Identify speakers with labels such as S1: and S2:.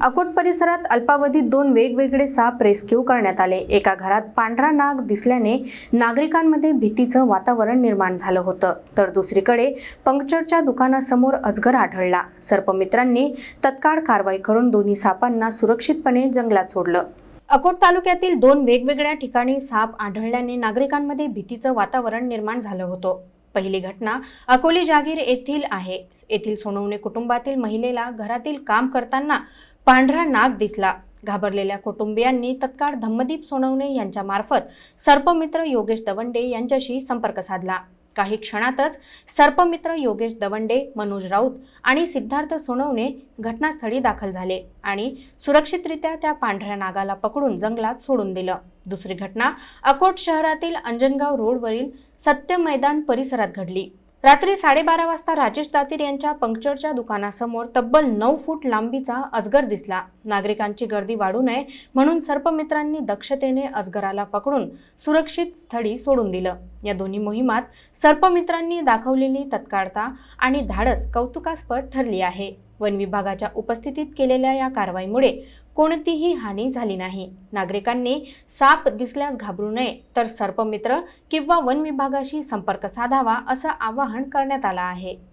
S1: अकोट परिसरात अल्पावधीत दोन वेगवेगळे साप रेस्क्यू करण्यात आले. एका घरात पांढरा नाग दिसल्याने नागरिकांमध्ये भीतीचं वातावरण निर्माण झालं होतं. तर दुसरीकडे पंक्चरच्या दुकानासमोर अजगर आढळला. सर्पमित्रांनी तत्काळ कारवाई करून दोन्ही सापांना सुरक्षितपणे जंगलात सोडलं. अकोट तालुक्यातील दोन वेगवेगळ्या ठिकाणी साप आढळल्याने नागरिकांमध्ये भीतीचं वातावरण निर्माण झालं होतं. पहिली घटना अकोली जागीर येथील आहे. येथील सोनवणे कुटुंबातील महिलेला घरातील काम करताना पांढरा नाग दिसला. घाबरलेल्या कुटुंबियांनी तत्काळ धम्मदीप सोनवणे यांच्यामार्फत सर्पमित्र योगेश दवंडे यांच्याशी संपर्क साधला. काही क्षणातच सर्पमित्र योगेश दवंडे मनोज राऊत आणि सिद्धार्थ सोनवणे घटनास्थळी दाखल झाले आणि सुरक्षितरित्या त्या पांढऱ्या नागाला पकडून जंगलात सोडून दिलं. दुसरी घटना अकोट शहरातील अंजनगाव रोडवरील सत्य मैदान परिसरात घडली. रात्री साडेबारा वाजता राजेश दातीर यांच्या पंक्चरच्या दुकानासमोर तब्बल नऊ फूट लांबीचा अजगर दिसला. नागरिकांची गर्दी वाढू नये म्हणून सर्पमित्रांनी दक्षतेने अजगराला पकडून सुरक्षित स्थळी सोडून दिलं. या दोन्ही मोहिमात सर्पमित्रांनी दाखवलेली तत्काळता आणि धाडस कौतुकास्पद ठरली आहे. वन विभागाच्या उपस्थितीत केलेल्या या कारवाईमुळे कोणतीही हानी झाली नाही. नागरिकांनी साप दिसल्यास घाबरू नये तर सर्पमित्र किंवा वन विभागाशी संपर्क साधावा असं आवाहन करण्यात आलं आहे.